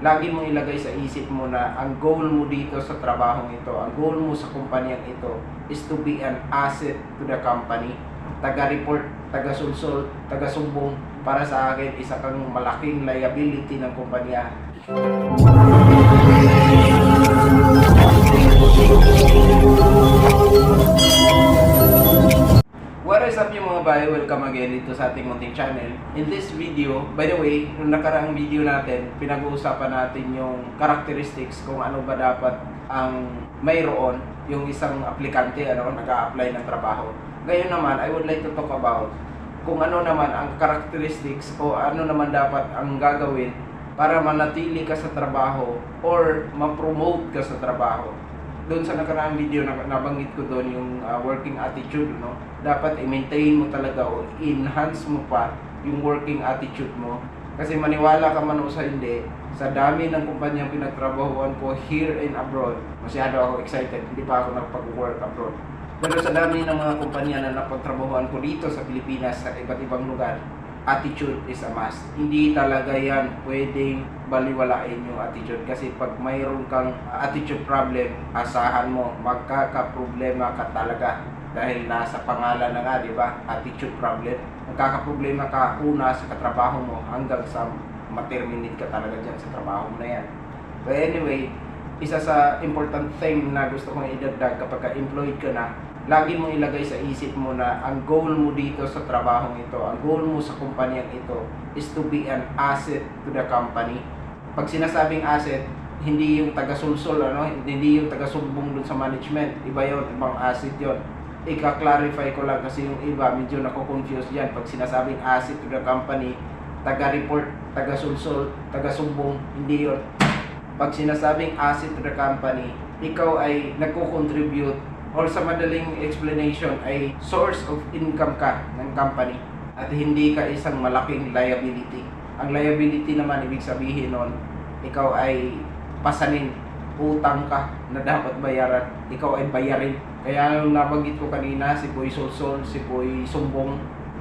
lagi mo ilagay sa isip mo na ang goal mo dito sa trabahong ito, ang goal mo sa kumpanyang ito is to be an asset to the company. Taga-report, taga-sulsol, taga-sumbong, para sa akin, isa kang malaking liability ng kumpanya. Welcome again dito sa ating munting channel. In this video, by the way, nung nakaraang video natin, pinag-uusapan natin yung characteristics kung ano ba dapat ang mayroon yung isang aplikante ano, nag-a-apply ng trabaho. Ngayon naman, I would like to talk about kung ano naman ang characteristics o ano naman dapat ang gagawin para manatili ka sa trabaho or ma-promote ka sa trabaho doon sa nakaraang video na nabanggit ko doon yung uh, working attitude no? Dapat i-maintain mo talaga o enhance mo pa yung working attitude mo. Kasi maniwala ka man o sa hindi sa dami ng kumpanyang pinagtrabahuan ko here and abroad masyado ako excited hindi pa ako nagpag-work abroad. Pero sa dami ng mga kumpanya na napagtrabahuan ko dito sa Pilipinas sa iba't ibang lugar attitude is a must. Hindi talaga yan pwedeng baliwalain yung attitude kasi pag mayroon kang attitude problem, asahan mo, magkakaproblema ka talaga dahil nasa pangalan na nga, di ba? Attitude problem. Magkakaproblema ka una sa katrabaho mo hanggang sa ma-terminate ka talaga dyan sa trabaho mo na yan. But anyway, isa sa important thing na gusto kong idagdag kapag ka-employed ka na, lagi mo ilagay sa isip mo na ang goal mo dito sa trabahong ito, ang goal mo sa kumpanyang ito is to be an asset to the company. Pag sinasabing asset, hindi yung taga-sulsol, ano, hindi yung taga-sumbong dun sa management. Iba yon ibang asset yon Ika-clarify ko lang kasi yung iba, medyo nako-confuse yan. Pag sinasabing asset to the company, taga-report, taga-sulsol, taga-sumbong, hindi yon Pag sinasabing asset to the company, ikaw ay nagko-contribute or sa madaling explanation ay source of income ka ng company at hindi ka isang malaking liability. Ang liability naman ibig sabihin nun, ikaw ay pasanin, utang ka na dapat bayaran, ikaw ay bayarin. Kaya yung nabanggit ko kanina, si Boy Solsol, si Boy Sumbong,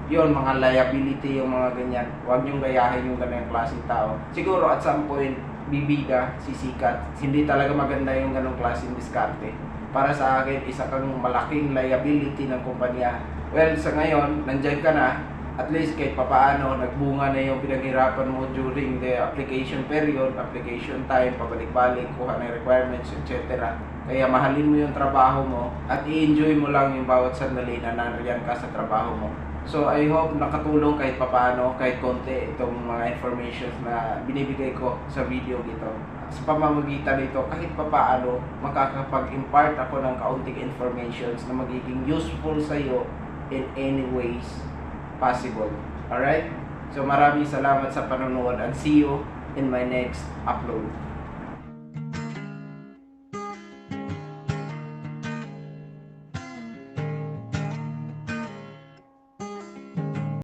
yon mga liability yung mga ganyan. Huwag niyong gayahin yung ganyan klaseng tao. Siguro at some point, bibida, sisikat. Hindi talaga maganda yung ganong klaseng diskarte para sa akin, isa kang malaking liability ng kumpanya. Well, sa ngayon, nandyan ka na, at least kahit papaano, nagbunga na yung pinaghirapan mo during the application period, application time, pabalik-balik, kuha ng requirements, etc. Kaya mahalin mo yung trabaho mo at i-enjoy mo lang yung bawat sandali na nariyan ka sa trabaho mo. So I hope nakatulong kahit papaano, kahit konti itong mga informations na binibigay ko sa video dito. Sa pamamagitan nito, kahit papaano, makakapag-impart ako ng kaunting informations na magiging useful sa iyo in any ways possible. Alright? So maraming salamat sa panonood and see you in my next upload.